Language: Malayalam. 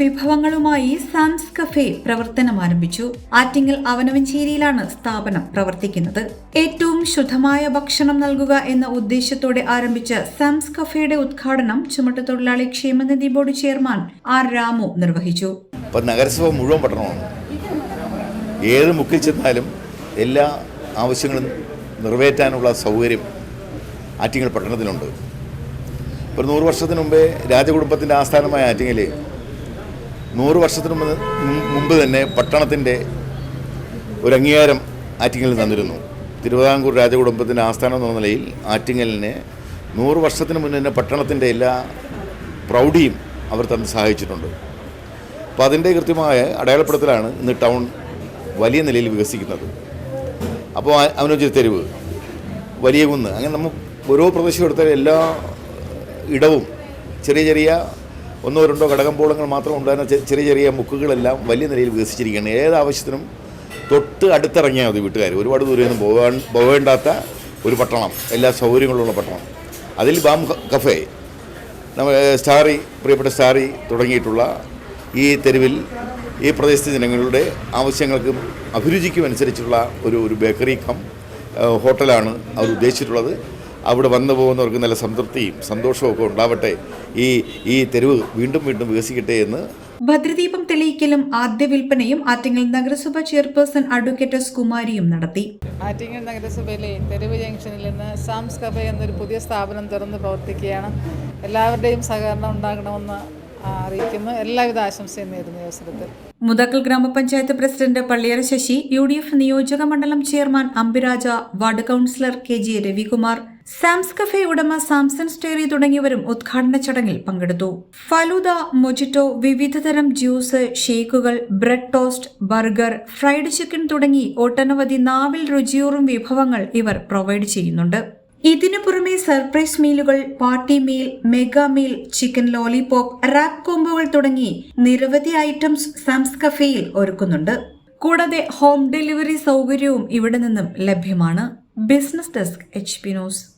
വിഭവങ്ങളുമായി സാംസ് കഫേ പ്രവർത്തനം ആരംഭിച്ചു. ആറ്റിങ്ങൽ അവനവഞ്ചേരിയിലാണ് സ്ഥാപനം പ്രവർത്തിക്കുന്നത്. ഏറ്റവും ശുദ്ധമായ ഭക്ഷണം നൽകുക എന്ന ഉദ്ദേശത്തോടെ ആരംഭിച്ച സാംസ് കഫേയുടെ ഉദ്ഘാടനം ചുമട്ടുതൊഴിലാളി ക്ഷേമനിധി ബോർഡ് ചെയർമാൻ ആർ രാമു നിർവഹിച്ചു. നഗരസഭ മുഴുവൻ പട്ടണമാണ്. ഏത് മുക്കിൽ ചെന്നാലും എല്ലാ ആവശ്യങ്ങളും നിറവേറ്റാനുള്ള സൗകര്യം ആറ്റിങ്ങൽ പട്ടണത്തിലുണ്ട് ഒരു നൂറ് വർഷത്തിന് മുമ്പേ രാജകുടുംബത്തിന്റെ ആസ്ഥാനമായ ആറ്റിങ്ങൽ നൂറ് വർഷത്തിന് മുമ്പ് തന്നെ പട്ടണത്തിന്റെ ഒരു അംഗീകാരം ആറ്റിങ്ങലിൽ തന്നിരുന്നു. തിരുവിതാംകൂർ രാജകുടുംബത്തിന്റെ ആസ്ഥാനം എന്ന നിലയിൽ ആറ്റിങ്ങലിനെ നൂറ് വർഷത്തിന് മുന്നേ തന്നെ പട്ടണത്തിന്റെ എല്ലാ പ്രൗഢിയും അവർ തന്ന് സഹായിച്ചിട്ടുണ്ട്. അപ്പോൾ അതിന്റെ കൃത്യമായ അടയാളപ്പെടുത്തലാണ് ഇന്ന് ടൗൺ വലിയ നിലയിൽ വികസിക്കുന്നത്. അപ്പോൾ അവനൊരു തെരുവ് വലിയ കുന്ന് അങ്ങനെ നമ്മൾ ഓരോ പ്രദേശം എടുത്താൽ എല്ലാ ഇടവും ചെറിയ ചെറിയ ഒന്നോ രണ്ടോ ഘടകമ്പോളങ്ങൾ മാത്രം ഉണ്ടായിരുന്ന ചെറിയ ചെറിയ മുക്കുകളെല്ലാം വലിയ നിലയിൽ വികസിച്ചിരിക്കുകയാണ്. ഏത് ആവശ്യത്തിനും തൊട്ട് അടുത്തിറങ്ങിയാൽ മതി വീട്ടുകാർ ഒരുപാട് ദൂരെയൊന്നും പോകാൻ പോകേണ്ടാത്ത ഒരു പട്ടണം. എല്ലാ സൗകര്യങ്ങളുള്ള പട്ടണം. അതിൽ ബാം കഫേ നമ്മൾ സ്റ്റാറി പ്രിയപ്പെട്ട സ്റ്റാറി തുടങ്ങിയിട്ടുള്ള ഈ തെരുവിൽ ഈ പ്രദേശത്തെ ജനങ്ങളുടെ ആവശ്യങ്ങൾക്കും അഭിരുചിക്കും അനുസരിച്ചുള്ള ഒരു ഒരു ബേക്കറി കം ഹോട്ടലാണ് അവർ ഉദ്ദേശിച്ചിട്ടുള്ളത്. അവിടെ വന്നു പോകുന്നവർക്ക് നല്ല സംതൃപ്തിയും സന്തോഷവും ഒക്കെ ഉണ്ടാവട്ടെ. ഈ ഈ തെരുവ് വീണ്ടും വീണ്ടും വികസിക്കട്ടെ എന്ന് ഭദ്രദീപം തെളിയിക്കലും ആദ്യ വിൽപ്പനയും ആറ്റിങ്ങൽ നഗരസഭ ചെയർപേഴ്സൺ അഡ്വക്കേറ്റ് എസ് കുമാരിയും നടത്തി. ആറ്റിങ്ങൽ നഗരസഭയിലെ തെരുവ് ജംഗ്ഷനിൽ നിന്ന് സാംസ് കഫേ എന്നൊരു പുതിയ സ്ഥാപനം തുറന്ന് പ്രവർത്തിക്കുകയാണ്. എല്ലാവരുടെയും സഹകരണം ഉണ്ടാകണമെന്ന് അറിയിക്കുന്നു. എല്ലാവിധ ആശംസയും നേരുന്നു അവസരത്തിൽ. മുതക്കൽ ഗ്രാമപഞ്ചായത്ത് president Palliyara Sasi U D F നിയോജക മണ്ഡലം chairman Ambiraja ward councillor K G Ravikumar Sam's cafe ഉടമ സാംസൺ സ്റ്റേറി തുടങ്ങിയവരും ഉദ്ഘാടന ചടങ്ങിൽ പങ്കെടുത്തു. ഫലൂദ മൊജിറ്റോ വിവിധതരം juice ഷേക്കുകൾ bread toast burger fried chicken തുടങ്ങി ഒട്ടനവധി നാവിൽ രുചിയൂറും വിഭവങ്ങൾ ഇവർ പ്രൊവൈഡ് ചെയ്യുന്നുണ്ട്. ഇതിനു പുറമെ surprise മീലുകൾ party meal mega meal chicken lollipop wrap കോംബോകൾ തുടങ്ങി നിരവധി ഐറ്റംസ് സാംസ് കഫേയിൽ ഒരുക്കുന്നുണ്ട്. കൂടാതെ ഹോം ഡെലിവറി സൗകര്യവും ഇവിടെ നിന്നും ലഭ്യമാണ്. Business desk H P news.